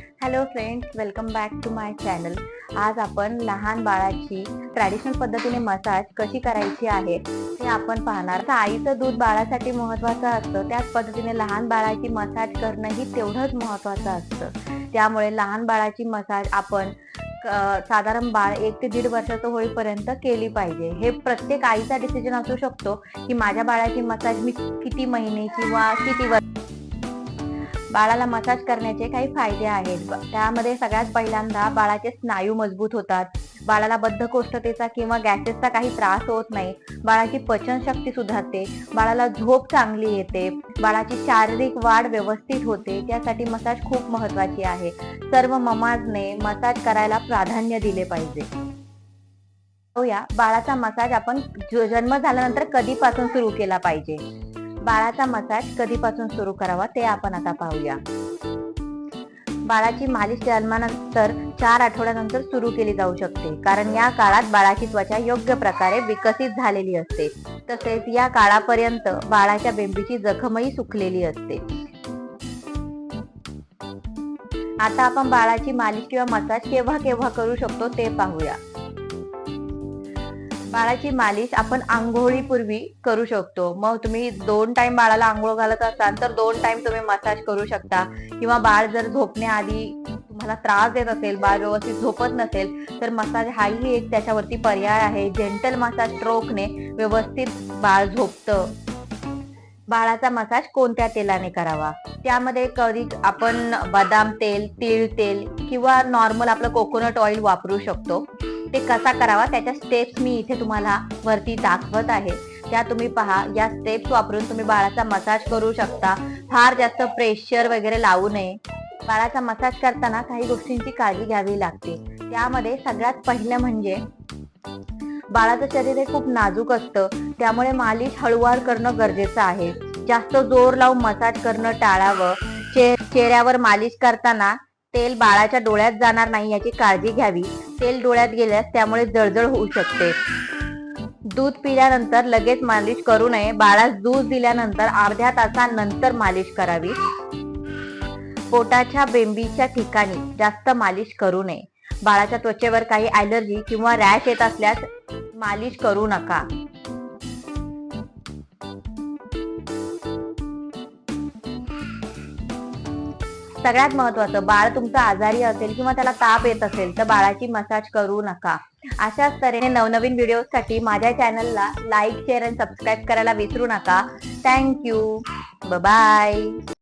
Hello friends welcome back to my channel आज आपण लहान बाळाची ट्रॅडिशनल पद्धतीने मसाज कशी करायची आहे ते आपण पाहणार. तर आईचं दूध बाळासाठी महत्वाचं असतं. त्याच पद्धतीने लहान बाळाची मसाज करणंही तेवढंच महत्वाचं असतं. त्यामुळे लहान बाळाची मसाज आपण साधारण बाळ एक ते दीड वर्षाचं होईपर्यंत केली पाहिजे. हे प्रत्येक आईचा डिसिजन असू शकतो की माझ्या बाळाची मसाज मी किती महिने किंवा किती वर्ष बाळाला मसाज करण्याचे काही फायदे आहेत. त्यामध्ये सगळ्यात पहिल्यांदा बाळाचे स्नायू मजबूत होतात. बाळाला बद्धकोष्ठतेचा किंवा गॅसेसचा काही त्रास होत नाही. बाळाची पचनशक्ती सुधारते. बाळाला झोप चांगली येते. बाळाची शारीरिक वाढ व्यवस्थित होते. त्यासाठी मसाज खूप महत्वाची आहे. सर्व ममाजने मसाज करायला प्राधान्य दिले पाहिजे. पाहूया बाळाचा मसाज आपण जन्म झाल्यानंतर कधीपासून सुरू केला पाहिजे? बाळाचा मसाज कधीपासून सुरू करावा ते आपण आता पाहूया. बाळाची मालिश जन्मानंतर चार आठवड्यानंतर सुरू केली जाऊ शकते. कारण या काळात बाळाची त्वचा योग्य प्रकारे विकसित झालेली असते. तसेच या काळापर्यंत बाळाच्या बेंबीची जखमही सुकलेली असते. आता आपण बाळाची मालिश किंवा मसाज केव्हा केव्हा करू शकतो ते पाहूया. बाळाची मालिश आपण आंघोळीपूर्वी करू शकतो. मग तुम्ही दोन टाइम बाळाला आंघोळ घालत असाल तर दोन टाइम तुम्ही मसाज करू शकता. किंवा बाळ जर झोपण्याआधी तुम्हाला त्रास देत असेल बाळ व्यवस्थित झोपत नसेल तर मसाज हाही एक त्याच्यावरती पर्याय आहे. जेंटल मसाज स्ट्रोकने व्यवस्थित बाळ झोपतं. बाळाचा मसाज कोणत्या तेलाने करावा? त्यामध्ये कधी आपण बदाम तेल तीळ तेल किंवा नॉर्मल आपलं कोकोनट ऑइल वापरू शकतो. ते कसा करावा? त्याच्या स्टेप्स मी इथे तुम्हाला वरती दाखवत आहे. त्या तुम्ही पहा. या स्टेप्स वापरून तुम्ही बाळाचा मसाज करू शकता. फार जास्त प्रेशर वगैरे लावू नये. बाळाचा मसाज करताना काही गोष्टींची काळजी घ्यावी लागते. त्यामध्ये सगळ्यात पहिलं म्हणजे बाळाचं शरीर हे खूप नाजूक असतं. त्यामुळे मालिश हळूवार करणं गरजेचं आहे. जास्त जोर लावून मसाज करणं टाळावं. चे- चेहऱ्यावर मालिश करताना तेल बाळाच्या डोळ्यात जाणार नाही याची काळजी घ्यावी. तेल डोळ्यात गेल्यास त्यामुळे जळजळ होऊ शकते. दूध पिल्यानंतर लगेच मालिश करू नये. बाळास दूध दिल्यानंतर अर्ध्या तासानंतर मालिश करावी. पोटाच्या बेंबीच्या ठिकाणी जास्त मालिश करू नये. बाळाच्या त्वचेवर काही ॲलर्जी किंवा रॅश येत असल्यास मालिश करू नका. सगळ्यात महत्वाचं बाळ तुमचं आजारी असेल किंवा त्याला ताप येत असेल तर बाळाची मसाज करू नका. अशाच तऱ्हेने नवनवीन व्हिडिओसाठी माझ्या चॅनलला लाईक शेअर आणि सबस्क्राईब करायला विसरू नका. Thank you. बाय.